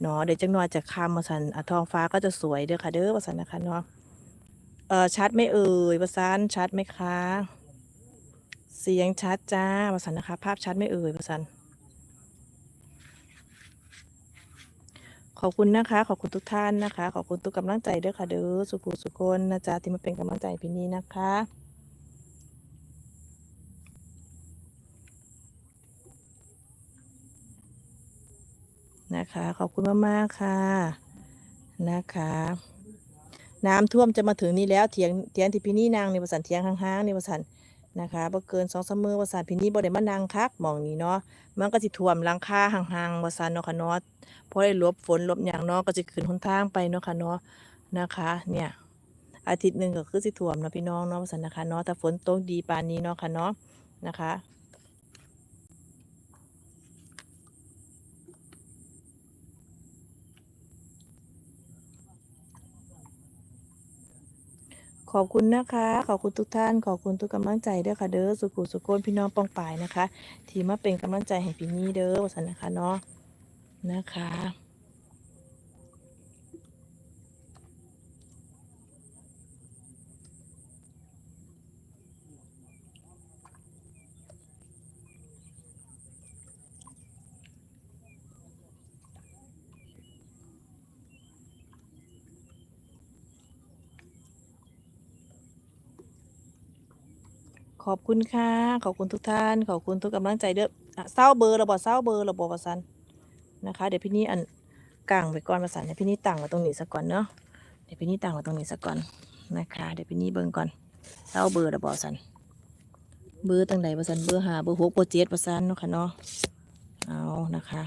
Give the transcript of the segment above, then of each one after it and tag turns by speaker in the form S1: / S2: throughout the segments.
S1: เนาะเดี๋ยวจังหน่อยจะคำมมาสันอท้องฟ้าก็จะสวยเด้อค่ะเด้อว่าสันนะคะเนาะเออชัดไม่เอ่ยว่าสันชัดไหมคะ เสียงชัดจ้าว่าสันนะคะ ภาพชัดไม่เอ่ยว่าสันขอบคุณนะคะ ขอบคุณทุกท่านนะคะ ขอบคุณทุกกำลังใจด้วยค่ะเด้อสุขุสุคนนะจ๊ะที่มาเป็นกำลังใจพี่นี้นะคะ นะคะ ขอบคุณมากๆค่ะ นะคะ น้ำท่วมจะมาถึงนี่แล้วเถียงเถียงที่พี่นี่นางในประสันเถียงห้างๆในประสันนะคะบ่เกินสองสามมือประสันพี่นี่บ่ได้มานางคักมองนี้เนาะมันก็สิท่วมหลังคาห่างๆประสันเนาะค่ะเนาะพอได้ลบฝนลบหยังเนาะก็จะขึ้นหนทางไปเนาะค่ะเนาะนะคะ เนี่ยอาทิตย์หนึ่งก็คือสิท่วมเนาะพี่น้องเนาะประสันนะคะเนาะถ้าฝนตกดีปานนี้เนาะค่ะเนาะนะคะ ขอบคุณนะคะ ขอบคุณทุกท่าน ขอบคุณทุกกำลังใจด้วยค่ะเด้อสุขุสุขนพี่น้องปองปายนะคะ ที่มาเป็นกำลังใจให้พี่นี่เด้อสันนะคะเนาะนะคะ ขอบคุณค่ะ ขอบคุณทุกท่าน ขอบคุณทุกกำลังใจเด้ออะเศร้าเบอร์ระบอเศร้าเบอร์ระบอประสันนะคะ เดี๋ยวพี่นี่อันกลางไปก่อนประสันเดี๋ยวพี่นี่ตั้งไว้ตรงนี้สักก่อนเนาะ เดี๋ยวพี่นี่ตั้งไว้ตรงนี้สักก่อนนะคะ เดี๋ยวพี่นี่เบิ่งก่อนเศร้าเบอร์ระบอสัน เบอร์ตั้งใดประสันเบอร์หาเบอร์หกเบอร์เจ็ดประสันเนาะค่ะเนาะ เอานะคะ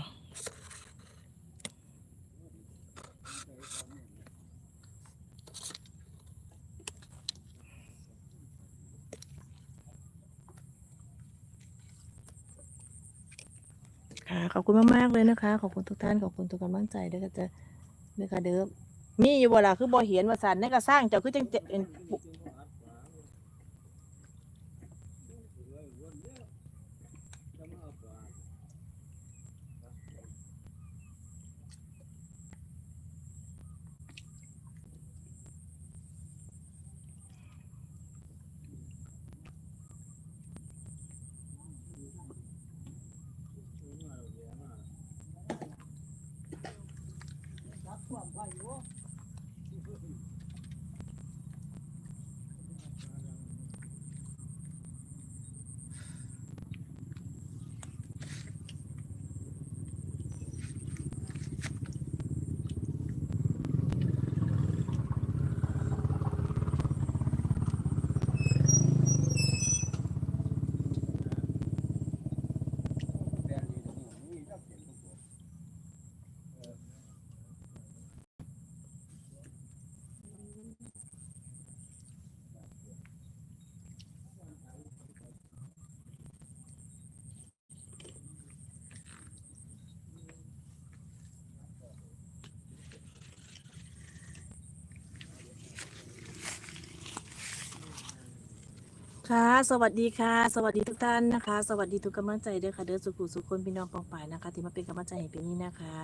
S1: ค่ะ ขอบคุณมากๆเลยนะคะ ขอบคุณทุกท่าน ขอบคุณทุกกำลังใจด้วยค่ะจะด้วยค่ะเด้อมีอยู่บ่ล่ะคือบ่เห็นว่าสันในกระสร้างเจ้าคือจังเจเอ็นปุ ค่ะ สวัสดีค่ะ สวัสดีทุกท่านนะคะ สวัสดีทุกกำลังใจด้วยค่ะ เด้อสุขุสุขคนพี่น้องปองป่ายนะคะ ที่มาเป็นกำลังใจให้เป็นนี้นะคะ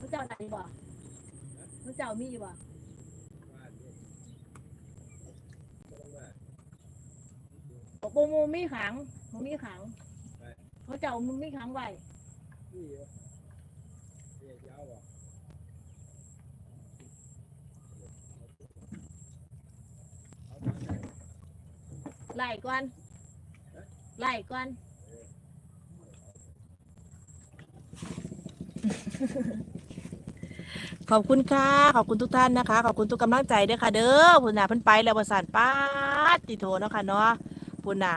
S2: พระเจ้าไหนบ่พระเจ้ามีบ่ บอกบ่มูมีขังมูมีขังพระเจ้ามึงมีขังไว้ไล่ก่อนไล่ก่อน
S1: ขอบคุณค่ะ ขอบคุณทุกท่านนะคะ ขอบคุณทุกกำลังใจด้วยค่ะ เด้อพุ่นน่ะเพิ่นไปแล้วประสานป้าติโทเนาะค่ะเนาะ พุ่นน่ะ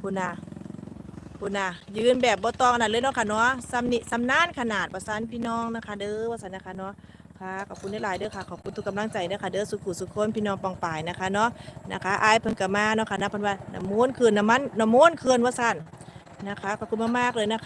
S1: พุ่นน่ะพุ่นน่ะยืนแบบบ่ตองขนาดเลยเนาะค่ะเนาะสำนิสำนานขนาดประสานพี่น้องนะคะ เด้อประสานนะคะเนาะค่ะขอบคุณหลายเด้อค่ะขอบคุณทุกกำลังใจเด้อค่ะเด้อสุขุสุขคนพี่น้องปองปายนะคะเนาะนะคะไอ้เพิ่นกะมาเนาะค่ะนะเพิ่นว่าน้ำม้วนคืนน้ำมันน้ำม้วนคืนว่าซั่นนะคะขอบคุณมากๆเลยนะคะ